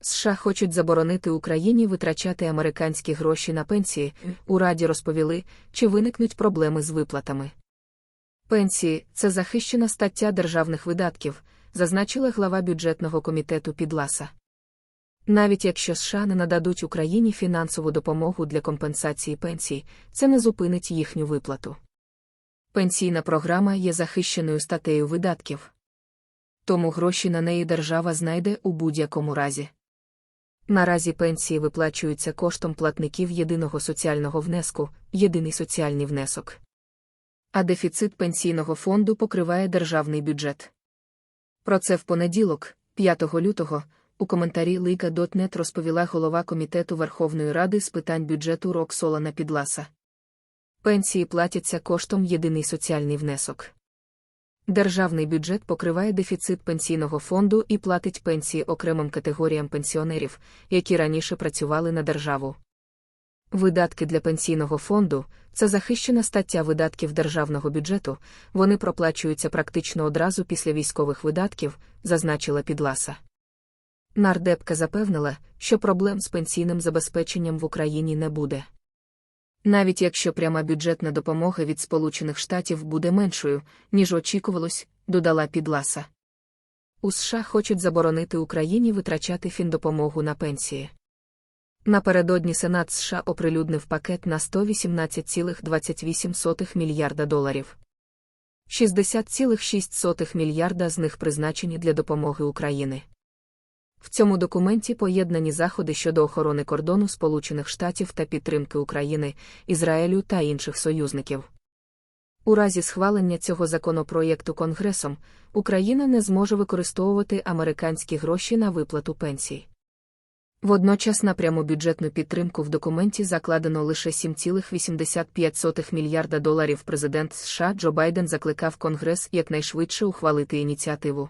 США хочуть заборонити Україні витрачати американські гроші на пенсії. У Раді розповіли, чи виникнуть проблеми з виплатами. Пенсії це захищена стаття державних видатків, зазначила глава бюджетного комітету Підласа. Навіть якщо США не нададуть Україні фінансову допомогу для компенсації пенсій, це не зупинить їхню виплату. Пенсійна програма є захищеною статтею видатків. Тому гроші на неї держава знайде у будь-якому разі. Наразі пенсії виплачуються коштом платників єдиного соціального внеску, єдиний соціальний внесок. А дефіцит пенсійного фонду покриває державний бюджет. Про це в понеділок, 5 лютого, у коментарі Лига.нет розповіла голова Комітету Верховної Ради з питань бюджету Роксолана Підласа. Пенсії платяться коштом єдиний соціальний внесок. Державний бюджет покриває дефіцит пенсійного фонду і платить пенсії окремим категоріям пенсіонерів, які раніше працювали на державу. Видатки для пенсійного фонду це захищена стаття видатків державного бюджету, вони проплачуються практично одразу після військових видатків, зазначила Підласа. Нардепка запевнила, що проблем з пенсійним забезпеченням в Україні не буде. Навіть якщо пряма бюджетна допомога від Сполучених Штатів буде меншою, ніж очікувалось, додала Підласа. У США хочуть заборонити Україні витрачати фіндопомогу на пенсії. Напередодні Сенат США оприлюднив пакет на 118,28 мільярда доларів. 60,6 мільярда з них призначені для допомоги Україні. В цьому документі поєднані заходи щодо охорони кордону Сполучених Штатів та підтримки України, Ізраїлю та інших союзників. У разі схвалення цього законопроєкту Конгресом Україна не зможе використовувати американські гроші на виплату пенсій. Водночас на пряму бюджетну підтримку в документі закладено лише 7,85 мільярда доларів. Президент США Джо Байден закликав Конгрес якнайшвидше ухвалити ініціативу.